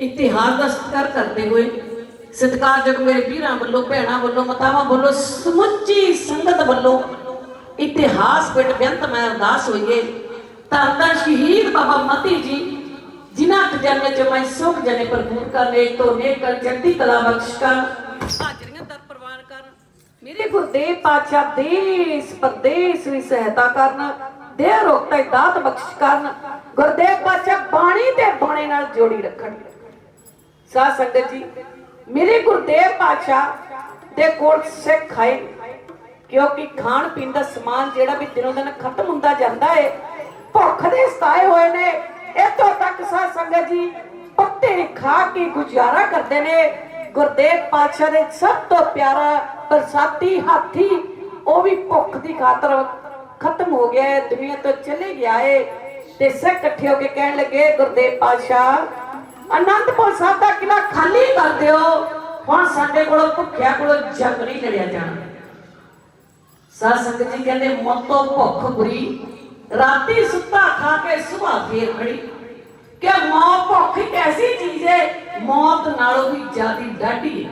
ਇਤਿਹਾਸ ਦਾ ਸਤਿਕਾਰ ਕਰਦੇ ਹੋਏ ਸਤਿਕਾਰਯੋਗ ਮੇਰੇ ਵੀਰਾਂ ਵੱਲੋਂ, ਭੈਣਾਂ ਵੱਲੋਂ, ਮਾਤਾਵਾਂ ਵੱਲੋਂ, ਸਮੁੱਚੀ ਸੰਗਤ ਵੱਲੋਂ ਇਤਿਹਾਸ ਪਿੰਡ ਬੇਅੰਤ ਮੈਂ ਅਰਦਾਸ ਹੋਈਏ, ਤਾਂ ਤਾਂ ਸ਼ਹੀਦ ਬਾਬਾ ਮਤੀ ਜੀ, ਜਿਨ੍ਹਾਂ ਖਜ਼ਾਨੇ ਚ ਮੈਂ ਸੁਖ ਜਨੇ ਭਰਪੂਰ ਕਰ ਨੇ ਤੋਂ ਨੇ ਕਰ ਚੜ੍ਹਦੀ ਕਲਾ ਬਖਸ਼ ਕਰ ਹਾਜ਼ਰੀਆਂ ਦਰ ਪ੍ਰਵਾਨ ਕਰ ਮੇਰੇ ਗੁਰਦੇਵ ਪਾਤਸ਼ਾਹ ਦੇਸ ਪਰਦੇਸ ਵੀ ਸਹਾਇਤਾ ਕਰਨ ਦੇ ਰੋਕਤਾ ਦਾਤ ਬਖਸ਼ ਕਰਨ। ਗੁਰਦੇਵ ਪਾਤਸ਼ਾਹ ਬਾਣੀ ਤੇ ਬਾਣੇ ਨਾਲ ਜੋੜੀ ਰੱਖਣ। ਸਾਧ ਸੰਗਤ ਜੀ, ਮੇਰੇ ਗੁਰਦੇਵ ਪਾਤਸ਼ਾਹ ਦੇ ਕੋਲ ਸਿੱਖ ਆਏ, ਕਿਉਂਕਿ ਖਾਣ ਪੀਣ ਦਾ ਸਮਾਨ ਜਿਹੜਾ ਵੀ ਦਿਨੋਂ ਦਿਨ ਖਤਮ ਹੁੰਦਾ ਜਾਂਦਾ ਹੈ ਭੁੱਖ ਦੇ ਸਤਾਏ ਹੋਏ ਨੇ, ਇੱਥੋਂ ਤੱਕ ਸਾਧ ਸੰਗਤ ਜੀ, ਪੱਤੇ ਖਾ ਕੇ ਗੁਜ਼ਾਰਾ ਕਰਦੇ ਨੇ। ਗੁਰਦੇਵ ਪਾਤਸ਼ਾਹ ਦੇ ਸਭ ਤੋਂ ਪਿਆਰਾ ਬਰਸਾਤੀ ਹਾਥੀ, ਉਹ ਵੀ ਭੁੱਖ ਦੀ ਖਾਤਰ ਖਤਮ ਹੋ ਗਿਆ ਹੈ ਦੁਨੀਆ ਤੋਂ ਚਲੇ ਗਿਆ ਹੈ ਤੇ ਸਿੱਖ ਇਕੱਠੇ ਹੋ ਕੇ ਕਹਿਣ ਲੱਗੇ, ਗੁਰਦੇਵ ਪਾਤਸ਼ਾਹ ਅਨੰਦਪੁਰ ਸਾਹਿਬ ਦਾ ਕਿਲਾ ਖਾਲੀ ਕਰ ਦਿਓ। ਹੁਣ ਸਾਡੇ ਕੋਲੋਂ ਭੁੱਖਿਆ ਕੋਲੋਂ ਜੰਗ ਨਹੀਂ ਲੜਿਆ ਜਾਣਾ। ਸਾਧ ਸੰਗਤ ਜੀ ਕਹਿੰਦੇ, ਮੌਤੋਂ ਭੁੱਖ ਬੁਰੀ। ਰਾਤੀ ਸੁੱਤਾ ਖਾ ਕੇ ਸਵੇਰ ਫੇਰ ਖੜੀ। ਕਿ ਮੌਤ ਭੁੱਖ ਐਸੀ ਚੀਜ਼ ਹੈ ਮੌਤ ਨਾਲੋਂ ਵੀ ਜ਼ਿਆਦਾ ਡਾਢੀ ਹੈ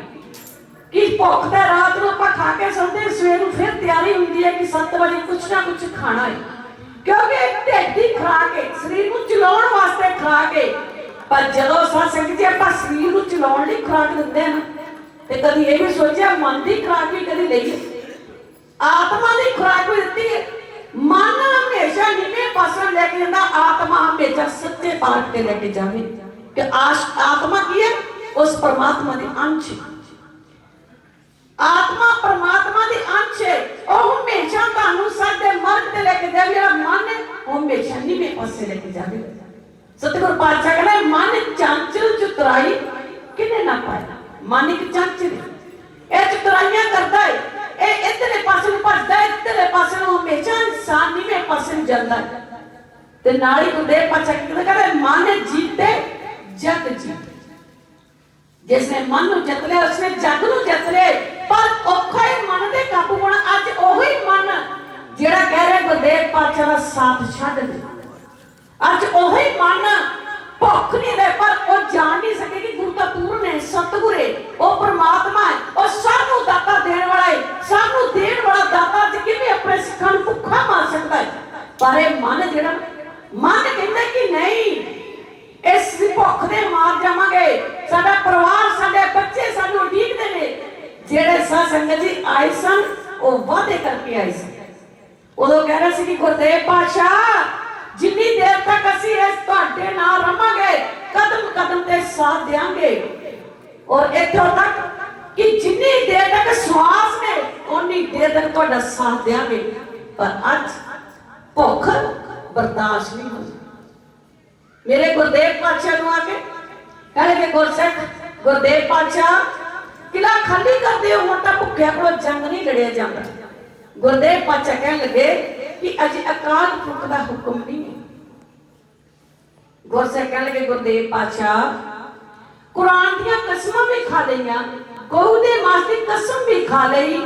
ਕਿ ਭੁੱਖ ਦਾ ਰਾਤ ਨੂੰ ਆਪਾਂ ਖਾ ਕੇ ਸੌਂਦੇ ਸਵੇਰ ਨੂੰ ਫਿਰ ਤਿਆਰੀ ਹੁੰਦੀ ਹੈ ਕਿ 7 ਵਜੇ ਕੁਛ ਨਾ ਕੁਛ ਖਾਣਾ ਹੈ ਕਿਉਂਕਿ ਇੱਕ ਢਿੱਡ ਦੀ ਖੁਰਾਕ ਹੈ ਸਰੀਰ ਨੂੰ ਚਲਾਉਣ ਵਾਸਤੇ ਖੁਰਾਕ ਹੈ ਪਰ ਜਦੋਂ ਸਾਧ ਸੰਗਤ ਜੀ ਆਪਾਂ ਸਰੀਰ ਨੂੰ ਚਲਾਉਣ ਲਈ ਖੁਰਾਕ ਦਿੰਦੇ ਹਾਂ ਤੇ ਕਦੀ ਇਹ ਵੀ ਸੋਚਿਆ, ਮਨ ਦੀ ਖੁਰਾਕ ਵੀ ਕਦੀ ਲਈ ਆਤਮਾ ਦੀ ਖੁਰਾਕ ਵੀ ਦਿੱਤੀ ਹੈ। ਮਨ ਹਮੇਸ਼ਾ ਨੀਵੇਂ ਪਾਸੇ ਲੈ ਕੇ ਜਾਂਦਾ, ਆਤਮਾ ਹਮੇਸ਼ਾ ਸੱਚੇ ਪਾਠ ਤੇ ਲੈ ਕੇ ਜਾਵੇ। ਕਿ ਆਸ਼, ਆਤਮਾ ਕੀ ਹੈ? ਉਸ ਪਰਮਾਤਮਾ ਦੀ ਅੰਸ਼ ਆਤਮਾ ਪਰਮਾਤਮਾ ਦੀ ਅੰਸ਼ ਹੈ। ਉਹ ਹਮੇਸ਼ਾ ਤੁਹਾਨੂੰ ਸਾਡੇ ਮਰਗ ਤੇ ਲੈ ਕੇ ਜਾਵੇ, ਜਿਹੜਾ ਮਨ ਹੈ, ਉਹ ਹਮੇਸ਼ਾ ਨੀਵੇਂ ਪਾਸੇ ਲੈ ਕੇ ਜਾਵੇ। ਸਤਿਗੁਰ ਪਾਤਸ਼ਾਹ ਕਹਿੰਦਾ, ਮਨ ਚੰਚਲ ਚਤੁਰਾਈ ਕਿਨੇ ਨਾ ਪਾਇਆ ਮਨ ਇੱਕ ਚੰਚਲ ਇਹ ਚਤੁਰਾਈਆਂ ਕਰਦਾ ਹੈ। ਇਹ ਇਧਰਲੇ ਪਾਸੇ ਨੂੰ ਭੱਜਦਾ ਹੈ, ਇਧਰਲੇ ਪਾਸੇ ਨੂੰ ਹਮੇਸ਼ਾ ਇਨਸਾਨ ਨੀਵੇਂ ਪਾਸੇ ਨੂੰ ਜਾਂਦਾ ਹੈ। ਤੇ ਨਾਲ ਹੀ ਗੁਰਦੇਵ ਪਾਤਸ਼ਾਹ ਕਹਿੰਦਾ, ਮਨ ਜੀਤੇ, ਜਗ ਜੀਤੇ। ਜਿਸਨੇ ਮਨ ਨੂੰ ਜਿੱਤ ਲਿਆ, ਉਸਨੇ ਜੱਗ ਨੂੰ ਜਿੱਤ ਲਿਆ। ਪਰ ਔਖਾ ਹੀ ਮਨ ਦੇ ਕਾਬੂ ਪਾਉਣਾ ਅੱਜ ਉਹੀ ਮਨ ਜਿਹੜਾ ਕਹਿ ਰਿਹਾ ਗੁਰਦੇਵ ਪਾਤਸ਼ਾਹ ਦਾ ਸਾਥ ਛੱਡ ਦੇ। ਅੱਜ ਉਹੀ ਮਨ ਭੁੱਖ ਨਹੀਂ ਦੇ, ਪਰ ਉਹ ਜਾਣ ਨਹੀਂ ਸਕੇ ਕਿ ਗੁਰੂ ਤਾਂ ਪੂਰਨ ਹੈ, ਸਤਿਗੁਰ ਹੈ। ਉਹ ਪ੍ਰਮਾਤਮਾ ਹੈ। ਉਹ ਸਭ ਨੂੰ ਦਾਤਾ ਦੇਣ ਵਾਲਾ ਹੈ ਸਭ ਨੂੰ ਦੇਣ ਵਾਲਾ ਦਾਤਾ ਅੱਜ ਕਿਵੇਂ ਆਪਣੇ ਸਿੱਖਾਂ ਨੂੰ ਭੁੱਖਾ ਮਾਰ ਸਕਦਾ ਹੈ ਪਰ ਇਹ ਮਨ ਜਿਹੜਾ ਮਨ ਕਹਿੰਦਾ ਕਿ ਨਹੀਂ ਇਸ ਦੀ ਭੁੱਖ ਦੇ ਮਾਰ ਜਾਵਾਂਗੇ ਸਾਡਾ ਪਰਿਵਾਰ ਸਾਡੇ ਬੱਚੇ ਸਾਨੂੰ ਉਡੀਕਦੇ ਨੇ ਜਿਹੜੇ ਸਾਧ ਸੰਗਤ ਜੀ ਆਏ ਸਨ ਉਹ ਵਾਅਦੇ ਕਰਕੇ ਆਏ ਸਨ ਉਦੋਂ ਕਹਿ ਰਿਹਾ ਸੀ ਕਿ ਗੁਰਦੇਵ ਪਾਸ਼ਾ ਜਿੰਨੀ ਦੇਰ ਤੱਕ ਅਸੀਂ ਇਸ ਤੁਹਾਡੇ ਨਾਲ ਰਵਾਂਗੇ ਕਦਮ ਕਦਮ ਤੇ ਸਾਥ ਦੇਾਂਗੇ ਔਰ ਇੱਥੋਂ ਤੱਕ ਕਿ ਜਿੰਨੀ ਦੇਰ ਤੱਕ ਸਵਾਸ ਨੇ ਉਨੀ ਦੇਰ ਤੱਕ ਤੁਹਾਡਾ ਸਾਥ ਦੇਾਂਗੇ ਪਰ ਅੱਜ ਭੁੱਖ ਬਰਦਾਸ਼ਤ ਨਹੀਂ ਹੁੰਦੀ ਮੇਰੇ ਗੁਰਦੇਵ ਪਾਤਸ਼ਾਹ ਨੂੰ ਆ ਕੇ ਕਹਿੰਦੇ ਕਿ ਗੁਰਸਿੱਖ, ਗੁਰਦੇਵ ਪਾਤਸ਼ਾਹ ਕਿਲਾ ਖਾਲੀ ਕਰਦੇ ਹੋ, ਹੁਣ ਤਾਂ ਭੁੱਖਿਆਂ ਕੋਲ ਜੰਗ ਨਹੀਂ ਲੜਿਆ ਜਾਂਦਾ। ਗੁਰਦੇਵ ਪਾਤਸ਼ਾਹ ਕਹਿਣ ਲੱਗੇ ਕਿ ਅਜੇ ਅਕਾਲ ਪੁਰਖ ਦਾ ਹੁਕਮ ਨਹੀਂ ਹੈ। ਗੁਰਸਿੱਖ ਕਹਿਣ ਲੱਗੇ, ਗੁਰਦੇਵ ਪਾਤਸ਼ਾਹ ਕੁਰਾਨ ਦੀਆਂ ਕਸਮਾਂ ਵੀ ਖਾ ਲਈਆਂ, ਗਊ ਦੇ ਮਾਸ ਦੀ ਕਸਮ ਵੀ ਖਾ ਲਈ।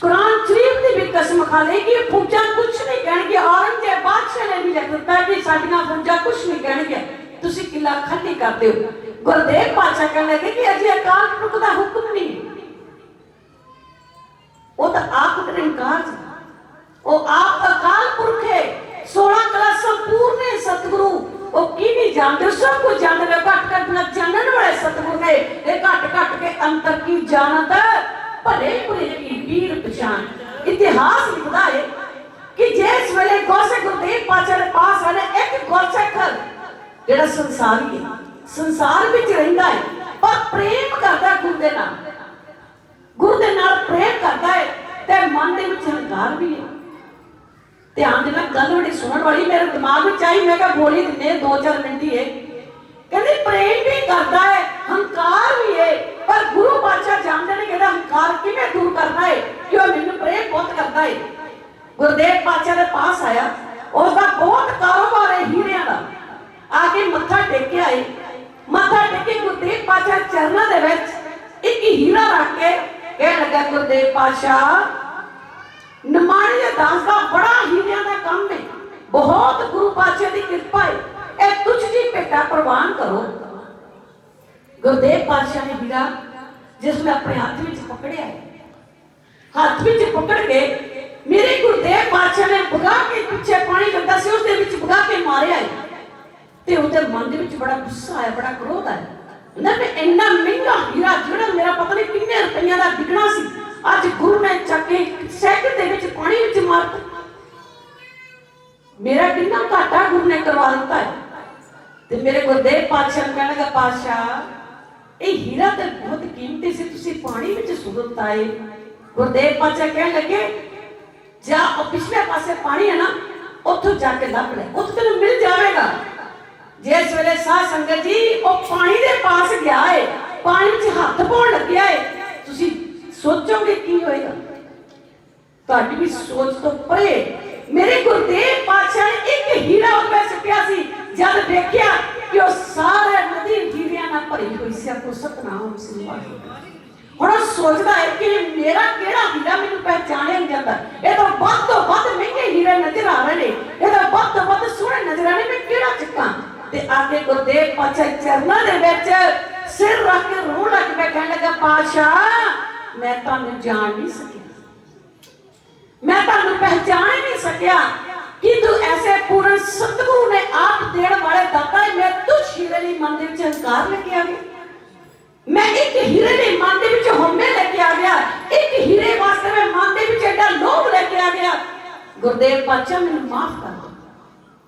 ਕੁਰਾਨ ਸ਼ਰੀਫ ਦੀ ਵੀ ਕਸਮ ਖਾ ਲਈ ਕਿ ਫੌਜਾਂ ਕੁਝ ਨਹੀਂ ਕਹਿਣਗੇ ਔਰੰਗਜ਼ੇਬ ਬਾਦਸ਼ਾਹ ਨੇ ਵੀ ਲਿਖ ਦਿੱਤਾ ਕਿ ਸਾਡੀਆਂ ਫੌਜਾਂ ਕੁਝ ਨਹੀਂ ਕਹਿਣਗੇ। ਤੁਸੀਂ ਕਿਲਾ ਖਾਲੀ ਕਰਦੇ ਹੋ। ਗੁਰਦੇਵ ਪਾਤਸ਼ਾਹ ਕਹਿਣ ਲੱਗੇ ਕਿ ਅਜੇ ਅਕਾਲ ਪੁਰਖ ਦਾ ਹੁਕਮ ਨਹੀਂ। ਉਹ ਤਾਂ ਆਪ ਦਾ ਇਨਕਾਰ ਉਹ ਆਪ ਅਕਾਲ ਪੁਰਖ ਹੈ। 16 ਕਲਾ ਸੰਪੂਰਨ ਹੈ ਸਤਿਗੁਰੂ। ਉਹ ਕੀ ਨਹੀਂ ਜਾਣਦੇ? ਸਭ ਕੁਝ ਜਾਣਦੇ ਨੇ। ਘੱਟ ਘੱਟ ਜਾਣਨ ਵਾਲੇ ਸਤਿਗੁਰ ਨੇ। ਇਹ ਘੱਟ ਘੱਟ ਕੇ ਅੰਤਰ ਕੀ ਜਾਣਦਾ ਭਲੇ ਬੁਰੇ ਕੀ ਵੀਰ ਪਛਾਣ। ਇਤਿਹਾਸ ਲਿਖਦਾ ਹੈ ਕਿ ਜਿਸ ਵੇਲੇ ਗੋਸੇ ਗੁਰਦੇਵ ਪਾਤਸ਼ਾਹ ਦੇ ਪਾਸ ਵਾਲੇ ਇੱਕ ਗੁਰਸਿੱਖ, ਜਿਹੜਾ ਸੰਸਾਰੀ ਹੈ ਸੰਸਾਰ ਵਿੱਚ ਰਹਿੰਦਾ ਹੈ ਪਰ ਪ੍ਰੇਮ ਕਰਦਾ ਗੁਰੂ ਦੇ ਨਾਲ। ਗੁਰੂ ਦੇ ਨਾਲ ਪ੍ਰੇਮ ਕਰਦਾ ਹੈ ਤੇ ਮਨ ਦੇ ਵਿੱਚ ਹੰਕਾਰ ਵੀ ਹੈ ਧਿਆਨ ਦੇਣਾ ਗੱਲ ਬੜੀ ਸੁਣਨ ਵਾਲੀ, ਮੇਰੇ ਦਿਮਾਗ ਵਿੱਚ ਆਈ, ਮੈਂ ਕਿਹਾ ਬੋਲੀ ਦਿੰਦੇ ਦੋ, ਚਾਰ ਮਿੰਟ ਦੀ ਹੈ ਕਹਿੰਦੇ, ਪ੍ਰੇਮ ਵੀ ਕਰਦਾ ਹੈ ਹੰਕਾਰ ਵੀ ਹੈ ਪਰ ਗੁਰੂ ਪਾਤਸ਼ਾਹ ਜਾਣਦੇ ਨੇ ਕਿ ਹੰਕਾਰ ਕਿਵੇਂ ਦੂਰ ਕਰਨਾ ਹੈ ਕਿ ਉਹ ਮੈਨੂੰ ਪ੍ਰੇਮ ਬਹੁਤ ਕਰਦਾ ਹੈ ਗੁਰਦੇਵ ਪਾਤਸ਼ਾਹ ਦੇ ਪਾਸ ਆਇਆ ਉਸ ਦਾ ਬਹੁਤ ਕਾਰੋਬਾਰ ਹੈ ਹੀਰਿਆਂ ਦਾ। ਆ ਕੇ ਮੱਥਾ ਟੇਕਿਆ ਏ। ਮੱਥਾ ਟੇਕ ਕੇ ਗੁਰਦੇਵ ਪਾਤਸ਼ਾਹ ਚਰਨਾਂ ਦੇ ਵਿੱਚ ਇੱਕ ਹੀਰਾ ਰੱਖ ਕੇ ਕਹਿਣ ਲੱਗਾ, ਗੁਰਦੇਵ ਪਾਤਸ਼ਾਹ ਨਿਮਾਣੇ ਦੇ ਦਾਸ ਦਾ ਬੜਾ ਹੀਰਿਆਂ ਦਾ ਕੰਮ ਹੈ। ਬਹੁਤ ਗੁਰੂ ਪਾਤਸ਼ਾਹ ਦੀ ਕਿਰਪਾ ਹੈ। ਇਹ ਤੁਝ ਦੀ ਭੇਟਾ ਪ੍ਰਵਾਨ ਕਰੋ। ਗੁਰਦੇਵ ਪਾਤਸ਼ਾਹ ਨੇ ਹੀਰਾ ਜਿਸ ਨੂੰ ਆਪਣੇ ਹੱਥ ਵਿੱਚ ਪਕੜਿਆ ਹੈ। ਹੱਥ ਵਿੱਚ ਪਕੜ ਕੇ ਮੇਰੇ ਗੁਰਦੇਵ ਪਾਤਸ਼ਾਹ ਨੇ ਬੁਗਾ ਕੇ ਪਿੱਛੇ ਪਾਣੀ ਗੰਦਾ ਸੀ ਉਸ ਦੇ ਵਿੱਚ ਬੁਗਾ ਕੇ ਮਾਰਿਆ ਹੈ। ਤੇ ਉਹਦੇ ਮਨ ਦੇ ਵਿੱਚ ਬੜਾ ਗੁੱਸਾ ਆਇਆ, ਬੜਾ ਕ੍ਰੋਧ ਆਇਆ। ਨਾ ਮੈਂ ਇੰਨਾ ਮਹਿੰਗਾ ਹੀਰਾ ਜਿਹੜਾ ਮੇਰਾ ਪਤਾ ਨਹੀਂ ਕਿੰਨੇ ਰੁਪਈਆਂ ਦਾ ਵਿਕਣਾ ਸੀ। ਅੱਜ ਗੁਰੂ ਨੇ ਚੱਕ ਕੇ ਸੈਕਿੰਡ ਦੇ ਵਿੱਚ ਪਾਣੀ ਵਿੱਚ ਮਾਰ ਮੇਰਾ ਕਿੰਨਾ ਘਾਟਾ ਗੁਰੂ ਨੇ ਕਰਵਾ ਦਿੱਤਾ ਤੇ ਮੇਰੇ ਗੁਰਦੇਵ ਪਾਤਸ਼ਾਹ ਨੂੰ ਕਹਿਣ ਲੱਗਾ, ਪਾਤਸ਼ਾਹ, ਇਹ ਹੀਰਾ ਤੇ ਬਹੁਤ ਕੀਮਤੀ ਸੀ, ਤੁਸੀਂ ਪਾਣੀ ਵਿੱਚ ਸੁੱਟ ਦਿੱਤਾ ਗੁਰਦੇਵ ਪਾਤਸ਼ਾਹ ਕਹਿਣ ਲੱਗੇ, ਜਾ ਉਹ ਪਿਛਲੇ ਪਾਸੇ ਪਾਣੀ ਹੈ ਨਾ, ਉੱਥੋਂ ਜਾ ਕੇ ਲੱਭ ਲੈ, ਉੱਥੇ ਤੈਨੂੰ ਮਿਲ ਜਾਵੇਗਾ। ਜਿਸ ਵੇਲੇ ਸਾਧ ਸੰਗਤ ਜੀ, ਉਹ ਪਾਣੀ ਦੇ ਪਾਸ ਗਿਆ ਏ, ਪਾਣੀ ਵਿੱਚ ਹੱਥ ਪਾਉਣ ਲੱਗਿਆ ਏ ਤੁਸੀਂ ਸੋਚੋਗੇ ਕੀ ਹੋਏਗਾ ਤੁਹਾਡੀ ਵੀ ਸੋਚ ਤੋਂ ਪਰੇ। ਮੇਰੇ ਗੁਰਦੇਵ ਪਾਤਸ਼ਾਹ ਨੇ ਇੱਕ ਹੀਰਾ ਉਹ ਵਿੱਚ ਸੀ। ਜਦ ਦੇਖਿਆ ਕਿ ਉਹ ਸਾਰੇ ਨਦੀ ਹੀਰਿਆਂ ਨਾਲ ਭਰੀ ਹੋਈ ਸੀ ਆਪੋ ਸਤਨਾਮ ਸਿੰਘ ਵਾਹਿਗੁਰੂ ਹੁਣ ਉਹ ਸੋਚਦਾ ਹੈ ਕਿ ਮੇਰਾ ਕਿਹੜਾ ਹੀਰਾ ਮੈਨੂੰ ਪਹਿਚਾਣਿਆ ਨਹੀਂ ਜਾਂਦਾ। ਇਹ ਤਾਂ ਵੱਧ ਤੋਂ ਵੱਧ ਮਹਿੰਗੇ ਹੀਰੇ ਨਜ਼ਰ ਆ ਰਹੇ ਨੇ। ਇਹ ਤਾਂ ਵੱਧ ਤੋਂ ਵੱਧ ਸੋਹਣੇ ਨਜ਼ਰ ਆ ਰਹੇ ਮੈਂ ਕਿਹੜਾ ਚੱਕਾਂ? ਤੇ ਆਗੇ ਗੁਰਦੇਵ ਪਾਤਸ਼ਾਹ ਚਰਨਾਂ ਦੇ ਵਿੱਚ ਸਿਰ ਰੱਖ ਕੇ ਰੋਣ ਲੱਗ ਪਿਆ। ਕਹਿਣ ਲੱਗਾ, ਪਾਤਸ਼ਾਹ, ਮੈਂ ਤੁਹਾਨੂੰ ਜਾਣ ਨਹੀਂ ਸਕਿਆ ਮੈਂ ਤੁਹਾਨੂੰ ਪਹਿਚਾਣ ਹੀ ਨਹੀਂ ਸਕਿਆ ਕਿ ਤੂੰ ਐਸੇ ਪੂਰਨ ਸਤਿਗੁਰੂ ਨੇ ਆਪ ਦੇਣ ਵਾਲੇ ਦਾਤਾ ਹੈ ਮੈਂ ਤੁਝ ਹੀਰੇ ਮਨ ਦੇ ਵਿੱਚ ਹੰਕਾਰ ਲੈ ਕੇ ਆ ਗਿਆ। ਮੈਂ ਇੱਕ ਹੀਰੇ ਦੇ ਮਨ ਦੇ ਵਿੱਚ ਹਉਮੈ ਲੈ ਕੇ ਆ ਗਿਆ। ਇੱਕ ਹੀਰੇ ਵਾਸਤੇ ਮੈਂ ਮਨ ਦੇ ਵਿੱਚ ਐਡਾ ਲੋਭ ਲੈ ਕੇ ਆ ਗਿਆ। ਗੁਰਦੇਵ ਪਾਤਸ਼ਾਹ, ਮੈਨੂੰ ਮਾਫ ਕਰ ਦਿਓ।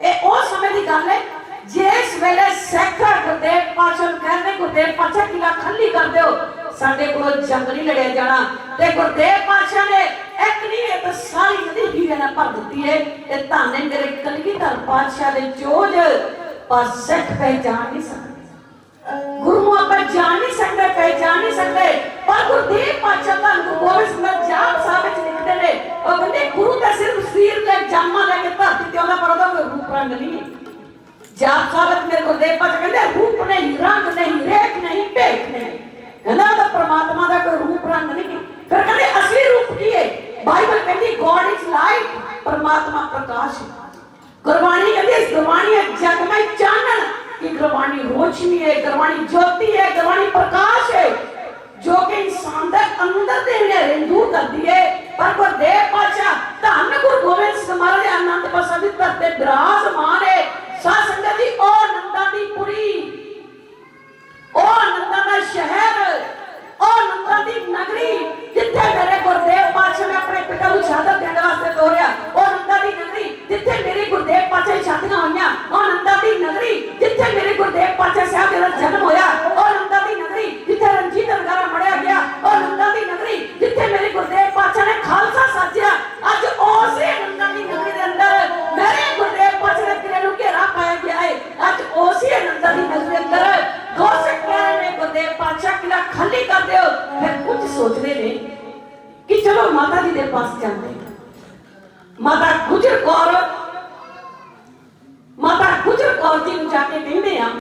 ਇਹ ਉਹ ਸਮੇਂ ਦੀ ਗੱਲ ਹੈ ਜਿਸ ਵੇਲੇ ਸੈਕਟਰ ਗੁਰਦੇਵ ਪਾਤਸ਼ਾਹ ਕਹਿੰਦੇ, ਗੁਰਦੇਵ ਪਾਤਸ਼ਾਹ ਕਿਲਾ ਖਾਲੀ ਕਰ ਦਿਓ। ਸਾਡੇ ਕੋਲ ਜੰਗ ਨਹੀਂ ਲੜਿਆ ਜਾਣਾ। ਤੇ ਗੁਰਦੇਵ ਪਾਤਸ਼ਾਹ ਨੇ ਇੱਕ ਨਹੀਂ ਇਹ ਸਾਰੀ ਨਦੀ ਹੀਰੇ ਨਾਲ ਭਰ ਦਿੱਤੀ ਹੈ ਤੇ ਧੰਨ ਮੇਰੇ ਕਲਗੀਧਰ ਪਾਤਸ਼ਾਹ ਦੇ ਚੋਜ ਪਰ ਸਿੱਖ ਪਹਿਚਾਨ ਨਹੀਂ ਸਕਦੇ। ਗੁਰੂ ਆਪਾਂ ਜਾਣ ਨਹੀਂ ਸਕਦੇ ਪਹਿਚਾਨ ਨਹੀਂ ਸਕਦੇ। ਪਰ ਗੁਰਦੇਵ ਪਾਤਸ਼ਾਹ ਦਾ ਗੋਬਿੰਦ ਸਿੰਘ ਜਾਪ ਸਾਹਿਬ ਵਿੱਚ ਲਿਖਦੇ ਨੇ, ਉਹ ਕਹਿੰਦੇ, ਗੁਰੂ ਤਾਂ ਸਿਰਫ ਸਰੀਰ ਤੇ ਜਾਮਾ ਲੈ ਕੇ ਧਰਤੀ ਤੇ ਆਉਂਦਾ, ਪਰ ਉਹਦਾ ਕੋਈ ਰੂਪ ਰੰਗ ਨਹੀਂ ਹੈ। ਜਾਪ ਸਾਹਿਬ ਮੇਰੇ ਗੁਰਦੇਵ ਪਾਤਸ਼ਾਹ ਕਹਿੰਦੇ, ਰੂਪ ਨਹੀਂ, ਰੰਗ ਨਹੀਂ, ਰੇਖ ਨਹੀਂ, ਭੇਖ ਨਹੀਂ। ਕਹਿੰਦਾ ਉਹਦਾ ਪ੍ਰਮਾਤਮਾ ਦਾ ਕੋਈ ਰੂਪ ਰੰਗ ਨਹੀਂ ਫਿਰ ਕਹਿੰਦੇ ਅਸਲੀ ਰੂਪ ਕੀ ਹੈ ਬਾਈਬਲ ਕਹਿੰਦੀ ਗੋਡ ਇਜ਼ ਲਾਈਟ ਪਰਮਾਤਮਾ ਪ੍ਰਕਾਸ਼ ਹੈ। ਗੁਰਬਾਣੀ ਕਹਿੰਦੀ, ਇਸ ਗੁਰਬਾਣੀ ਹੈ ਜਗਮੈ ਚਾਨਣ ਕਿ ਗੁਰਬਾਣੀ ਰੋਸ਼ਨੀ ਹੈ ਗੁਰਬਾਣੀ ਜੋਤੀ ਹੈ, ਗੁਰਬਾਣੀ ਪ੍ਰਕਾਸ਼ ਹੈ। ਜੋ ਕਿ ਇਨਸਾਨ ਦੇ ਅੰਦਰ ਦੇ ਹਨੇਰੇ ਨੂੰ ਦੂਰ ਕਰਦੀ ਹੈ। ਪਰ ਗੁਰਦੇਵ ਪਾਤਸ਼ਾਹ ਧੰਨ ਗੁਰੂ ਗੋਬਿੰਦ ਸਿੰਘ ਮਹਾਰਾਜ ਆਨੰਦ ਪਸੰਦ ਧਰਤੇ ਬਿਰਾਜਮਾਨ ਹੈ। ਸਾਧ ਸੰਗਤ ਜੀ, ਉਹ ਆਨੰਦਾਂ ਦੀ ਪੁਰੀ ਉਹ ਆਨੰਦਾਂ ਦਾ ਸ਼ਹਿਰ, ਉਹ ਆਨੰਦਾਂ ਦੀ ਨਗਰੀ ਜਿੱਥੇ ਮੇਰੇ ਗੁਰਦੇਵ ਪਾਤਸ਼ਾਹ ਨੇ ਆਪਣੇ ਪਿਤਾ ਨੂੰ ਸ਼ਹਾਦਤ ਦੇਣ ਵਾਸਤੇ ਤੋਰਿਆ, ਉਹ ਆਨੰਦਾਂ ਦੀ ਨਗਰੀ ਜਿੱਥੇ ਮੇਰੇ ਗੁਰਦੇਵ ਪਾਤਸ਼ਾਹ ਦੀ ਸ਼ਾਦੀਆਂ ਹੋਈਆਂ